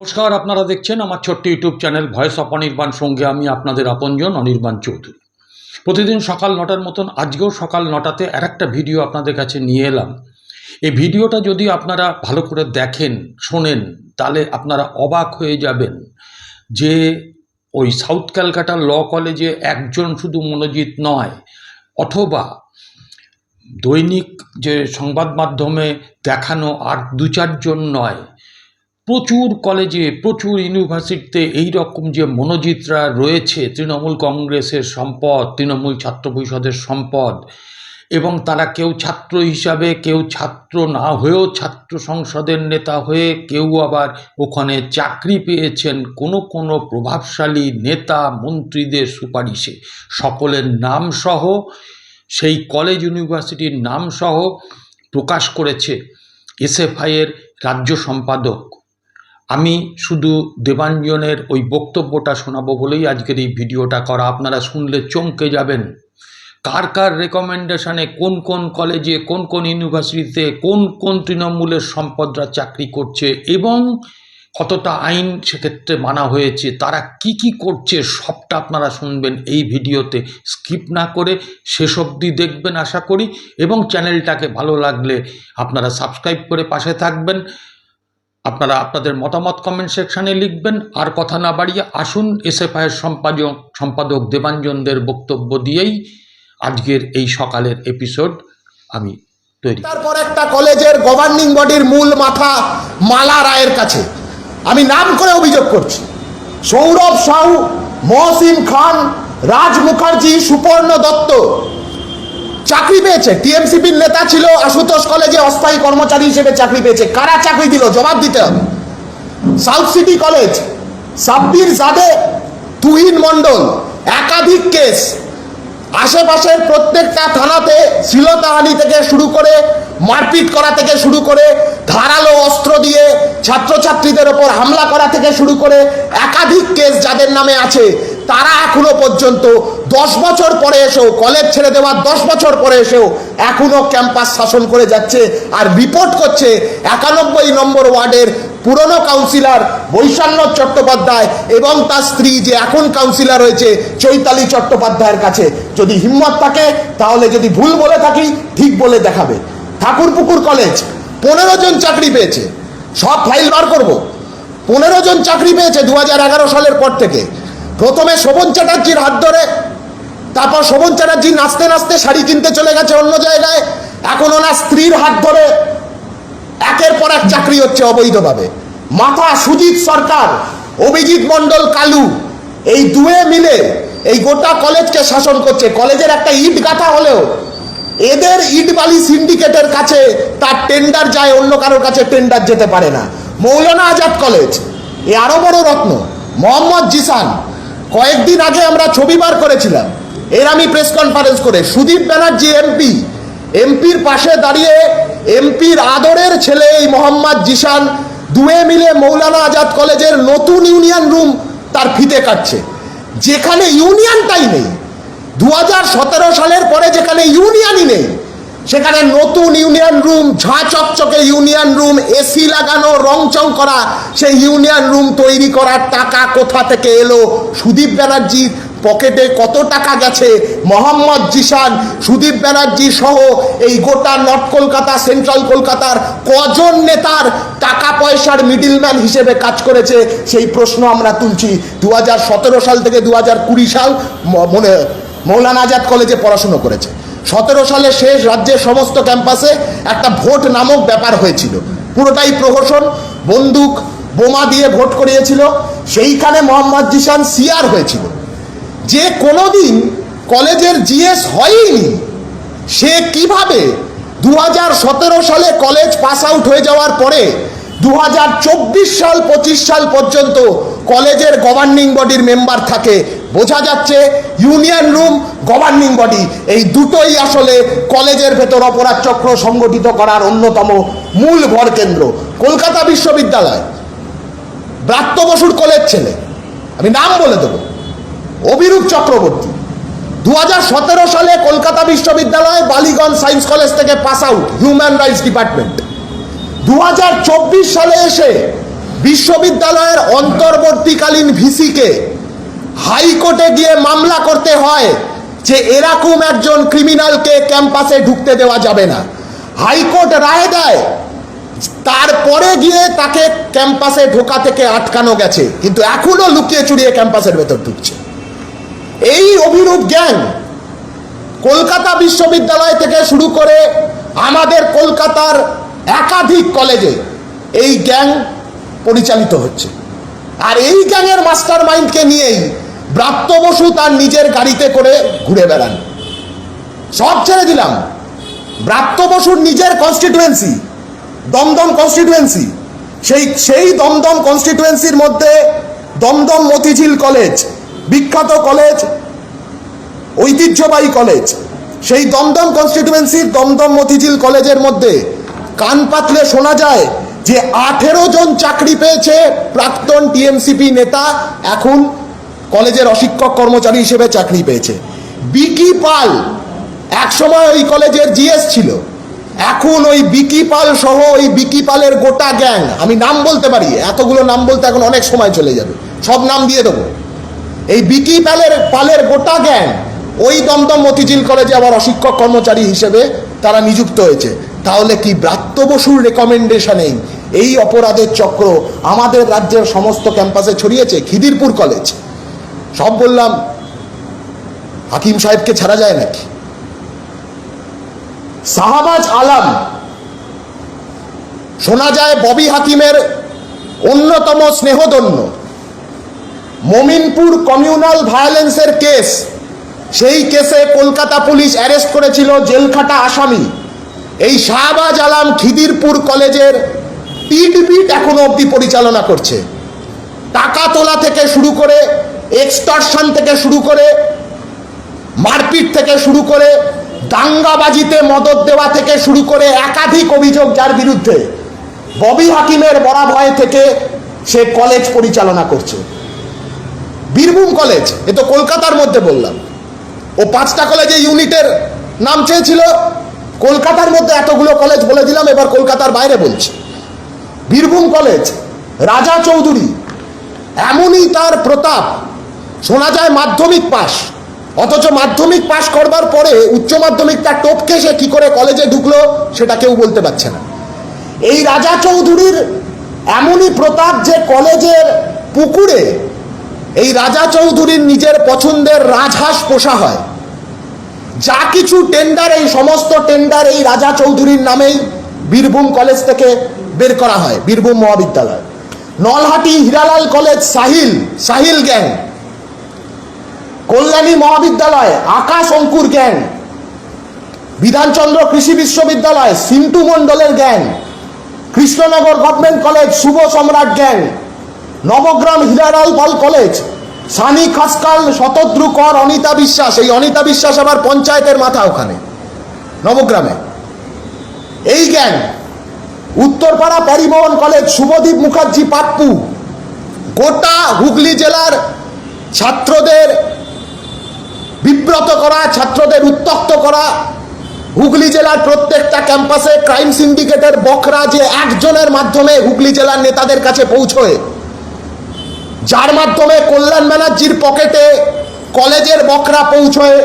নমস্কার, আপনারা দেখছেন আমার ছোট্ট YouTube channel voice of Anirban সঙ্গে আমি আপনাদের আপনজন অনির্বাণ চৌধুরী। প্রতিদিন সকাল নটার মতন, আজকেও সকাল নটাতে আর একটা ভিডিও আপনাদের কাছে নিয়ে এলাম। এই ভিডিওটা যদি আপনারা ভালো করে দেখেন, শোনেন, তাহলে আপনারা অবাক হয়ে যাবেন যে ওই সাউথ ক্যালকাটা ল কলেজে একজন শুধু মনোজিৎ নয়, অথবা দৈনিক যে সংবাদ মাধ্যমে দেখানো আর দু চারজন নয় প্রচুর কলেজে, প্রচুর ইউনিভার্সিটিতে এই রকম যে মনোজিতরা রয়েছে, তৃণমূল কংগ্রেসের সম্পদ, তৃণমূল ছাত্র পরিষদের সম্পদ, এবং তারা কেউ ছাত্র হিসাবে, কেউ ছাত্র না হয়েও ছাত্র সংসদের নেতা হয়ে কেউ আবার ওখানে চাকরি পেয়েছেন, কোনো কোনো প্রভাবশালী নেতা, মন্ত্রীদের সুপারিশে। সকলের নামসহ সেই কলেজ ইউনিভার্সিটির নামসহ প্রকাশ করেছে এসএফআইয়ের রাজ্য সম্পাদক। আমি শুধু দেবাঞ্জনের ওই বক্তব্যটা শোনাবো বলেই আজকের এই ভিডিওটা করা। আপনারা শুনলে চমকে যাবেন। কার কার রেকমেন্ডেশনে কোন কোন কলেজে কোন কোন ইউনিভার্সিটিতে কোন কোন তৃণমূলের সম্পদরা চাকরি করছে এবং কতটা আইন সেক্ষেত্রে মানা হয়েছে, তারা কি কি করছে, সবটা আপনারা শুনবেন এই ভিডিওতে। স্কিপ না করে শেষ অবধি দেখবেন আশা করি এবং চ্যানেলটাকে ভালো লাগলে আপনারা সাবস্ক্রাইব করে পাশে থাকবেন। আপনারা আপনাদের মতামত কমেন্ট সেকশানে লিখবেন। আর কথা না বাড়িয়ে আসুন এসএফআইয়ের সম্পাদক সম্পাদক দেবাঞ্জনদের বক্তব্য দিয়েই আজকের এই সকালের এপিসোড আমি তৈরি তারপর একটা কলেজের গভর্নিং বডির মূল মাথা মালা রায়ের কাছে। আমি নাম করে অভিযোগ করছি। সৌরভ সাহু, মহসিন খান, রাজ মুখার্জি, সুপর্ণ দত্ত চাকরি পেয়েছে। টিএমসিপির নেতা ছিল আশুতোষ কলেজে অস্থায়ী কর্মচারী হিসেবে চাকরি পেয়েছে। কারা চাকরি দিল? জবাব দিতে হবে। South city college, Sabbir Zade, Tuhin Mondal, একাধিক কেস। আশেপাশের প্রত্যেকটা থানাতে শ্লীলতাহানি থেকে শুরু করে, মারপিট করা থেকে শুরু করে, ধারালো অস্ত্র দিয়ে ছাত্রছাত্রীদের ওপর হামলা করা থেকে শুরু করে, একাধিক কেস যাদের নামে আছে, তারা এখনও পর্যন্ত দশ বছর পরে এসেও কলেজ ছেড়ে দেওয়ার দশ বছর পরে এসেও এখনও ক্যাম্পাস শাসন করে যাচ্ছে আর রিপোর্ট করছে একানব্বই নম্বর ওয়ার্ডের পুরনো কাউন্সিলর বৈশান্য চট্টোপাধ্যায় এবং তার স্ত্রী যে এখন কাউন্সিলর হয়েছে চৈতালি চট্টোপাধ্যায়ের কাছে। যদি হিম্মত থাকে, তাহলে যদি ভুল বলে থাকি, ঠিক বলে দেখাবে। ঠাকুরপুকুর কলেজ পনেরো জন চাকরি পেয়েছে। সব ফাইল বার করব। পনেরো জন চাকরি পেয়েছে দু হাজার এগারো সালের পর থেকে। প্রথমে শোভন চ্যাটার্জির হাত ধরে তারপর শোভন চ্যাটার্জি নাচতে নাচতে শাড়ি কিনতে চলে গেছে অন্য জায়গায়। এখন ওনার স্ত্রীর হাত ধরে। একের পর এক চাকরি হচ্ছে অবৈধভাবে। মাথা সুজিত সরকার, অভিজিৎ মণ্ডল, কালু, এই দুয়ে মিলে এই গোটা কলেজকে শাসন করছে। কলেজের একটা ইট গাঁথা হলেও এদের ইট বালি সিন্ডিকেটের কাছে তার টেন্ডার যায়, অন্য কারোর কাছে টেন্ডার যেতে পারে না। মৌলানা আজাদ কলেজ, এ আরও বড় রত্ন, মোহাম্মদ জিসান। কয়েকদিন আগে আমরা ছবি বার করেছিলাম। এর আমি প্রেস কনফারেন্স করে, সুদীপ ব্যানার্জি এমপি এমপির পাশে দাঁড়িয়ে এমপির আদরের ছেলে এই মোহাম্মদ জিসান দুয়ে মিলে মৌলানা আজাদ কলেজের নতুন ইউনিয়ন রুম তার ফিতে কাটছে। যেখানে ইউনিয়নটাই নেই দু হাজার সতেরো সালের পরে যেখানে ইউনিয়নই নেই, সেখানে নতুন ইউনিয়ন রুম, ঝাঁ চকচকে ইউনিয়ন রুম, এসি লাগানো, রংচং করা, সেই ইউনিয়ন রুম তৈরি করার টাকা কোথা থেকে এলো? সুদীপ ব্যানার্জির পকেটে কত টাকা গেছে? মোহাম্মদ জিসান সুদীপ ব্যানার্জি সহ এই গোটা নর্থ কলকাতা, সেন্ট্রাল কলকাতার কজন নেতার টাকা পয়সার মিডিলম্যান হিসেবে কাজ করেছে? সেই প্রশ্ন আমরা তুলছি। দু হাজার সতেরো সাল থেকে দু হাজার কুড়ি সাল মনে, মৌলানা আজাদ কলেজে পড়াশুনো করেছে। সতেরো সালে শেষ রাজ্যের সমস্ত ক্যাম্পাসে একটা ভোট নামক ব্যাপার হয়েছিল। পুরোটাই প্রহসন, বন্দুক, বোমা দিয়ে ভোট করিয়েছিল। সেইখানে মোহাম্মদ জিসান সিয়ার হয়েছিল। যে কোনোদিন কলেজের জিএস হয়ইনি, সে কীভাবে দু হাজার সতেরো সালে কলেজ পাস আউট হয়ে যাওয়ার পরে দু হাজার চব্বিশ সাল, পঁচিশ সাল পর্যন্ত কলেজের গভর্নিং বডির মেম্বার থাকে? বোঝা যাচ্ছে ইউনিয়ন রুম, গভর্নিং বডি। এই দুটোই আসলে কলেজের ভেতর অপরাধ চক্র সংগঠিত করার অন্যতম মূল ভরকেন্দ্র কলকাতা বিশ্ববিদ্যালয়, ব্রাত্য বসুর কলেজ ছেলে। আমি নাম বলে দেবো। অভিরূপ চক্রবর্তী। দু হাজার সতেরো সালে কলকাতা বিশ্ববিদ্যালয়, বালিগঞ্জ সায়েন্স কলেজ থেকে pass out, human rights department. দু হাজার চব্বিশ সালে এসে বিশ্ববিদ্যালয়ের অন্তর্বর্তীকালীন ভিসিকে হাইকোর্টে গিয়ে মামলা করতে হয় যে এরকম একজন ক্রিমিনালকে ক্যাম্পাসে ঢুকতে দেওয়া যাবে না। হাইকোর্ট রায় দেয়, তারপরে গিয়ে তাকে ক্যাম্পাসে ঢোকা থেকে আটকানো গেছে। কিন্তু এখনও লুকিয়ে চুরিয়ে ক্যাম্পাসের ভেতর ঢুকছে। এই অভিরূপ জ্ঞান কলকাতা বিশ্ববিদ্যালয় থেকে শুরু করে আমাদের কলকাতার একাধিক কলেজে এই গ্যাং পরিচালিত হচ্ছে। আর এই গ্যাংয়ের মাস্টার মাইন্ডকে নিয়েই ব্রাত্য বসু তার নিজের গাড়িতে করে ঘুরে বেড়ান। সব ছেড়ে দিলাম। ব্রাত্য বসুর নিজের কনস্টিটুয়েন্সি দমদম কনস্টিটুয়েন্সি সেই সেই দমদম কনস্টিটুয়েন্সির মধ্যে দমদম মতিঝিল কলেজ বিখ্যাত কলেজ, ঐতিহ্যবাহী কলেজ, সেই দমদম কনস্টিটুয়েন্সির দমদম মতিঝিল কলেজের মধ্যে কান পাতলে শোনা যায় যে আঠেরো জন চাকরি পেয়েছে প্রাক্তন টিএমসিপি নেতা, এখন কলেজের অশিক্ষক কর্মচারী হিসেবে চাকরি পেয়েছে। বিকি পাল, একসময় ওই কলেজের জিএস ছিল। এখন ওই বিকি পাল সহ ওই বিকি পালের গোটা গ্যাং, আমি নাম বলতে পারি, এতগুলো নাম বলতে এখন অনেক সময় চলে যাবে, সব নাম দিয়ে দেবো। এই বিকি পালের পালের গোটা জ্ঞান ওই দমদম মতিঝিল কলেজে আবার অশিক্ষক কর্মচারী হিসেবে তারা নিযুক্ত হয়েছে। তাহলে কি ব্রাত্য বসুর রেকমেন্ডেশনেই এই? অপরাধের চক্র আমাদের রাজ্যের সমস্ত ক্যাম্পাসে ছড়িয়েছে, খিদিরপুর কলেজ সব বললাম, হাকিম সাহেবকে ছাড়া যায় নাকি? শাহবাজ আলম, শোনা যায় ববি হাকিমের অন্যতম স্নেহদন্য। মমিনপুর কমিউনাল ভায়োলেন্সের কেস। সেই কেসে কলকাতা পুলিশ অ্যারেস্ট করেছিল জেলখাটা আসামি। এই শাহবাজ আলম খিদিরপুর কলেজের টিটবিট এখনও অবধি পরিচালনা করছে। টাকা তোলা থেকে শুরু করে এক্সটর্শন থেকে শুরু করে, মারপিট থেকে শুরু করে, দাঙ্গাবাজিতে মদত দেওয়া থেকে শুরু করে একাধিক অভিযোগ যার বিরুদ্ধে ববি হাকিমের বরাভয় থেকে সে কলেজ পরিচালনা করছে। বীরভূম কলেজ, এ তো কলকাতার মধ্যে বললাম। ও পাঁচটা কলেজে ইউনিটের নাম চেয়েছিল। কলকাতার মধ্যে এতগুলো কলেজ বলে দিলাম, এবার কলকাতার বাইরে বলছি। বীরভূম কলেজ, রাজা চৌধুরী, এমনই তার প্রতাপ, শোনা যায় মাধ্যমিক পাস অথচ মাধ্যমিক পাস করবার পরে উচ্চ মাধ্যমিকটা টপকে সে কি করে কলেজে ঢুকলো, সেটা কেউ বলতে পারছে না। এই রাজা চৌধুরীর এমনই প্রতাপ যে কলেজের পুকুরে এই রাজা চৌধুরীর নিজের পছন্দের রাজহাঁস পোষা হয়। যা কিছু টেন্ডার এই সমস্ত টেন্ডার এই রাজা চৌধুরীর নামেই বীরভূম কলেজ থেকে বের করা হয়, বীরভূম মহাবিদ্যালয়। নলহাটি হীরালাল কলেজ সাহিল সাহিল গ্যাং কল্যাণী মহাবিদ্যালয়, আকাশ অঙ্কুর গ্যাং বিধানচন্দ্র কৃষি বিশ্ববিদ্যালয়, সিন্টু মণ্ডলের gang Krishnanagar government college Shubha Samrat gang Nabagram Hiralal Pal college. Sunny খাসকাল Shatadru Kar Anita বিশ্বাস। এই অনিতা বিশ্বাস আবার পঞ্চায়েতের মাথা ওখানে, নবগ্রামে। এই গ্যাং উত্তরপাড়া পরিবহন কলেজ, শুভদীপ মুখার্জি, পাপ্পু। গোটা হুগলি জেলার ছাত্রদের বিব্রত করা, ছাত্রদের উত্তক্ত করা, হুগলি জেলার প্রত্যেকটা ক্যাম্পাসে ক্রাইম সিন্ডিকেটের বকরা যে একজনের মাধ্যমে হুগলি জেলার নেতাদের কাছে পৌঁছয় যার মাধ্যমে কল্যাণ ব্যানার্জির পকেটে কলেজের বকরা পৌঁছয়।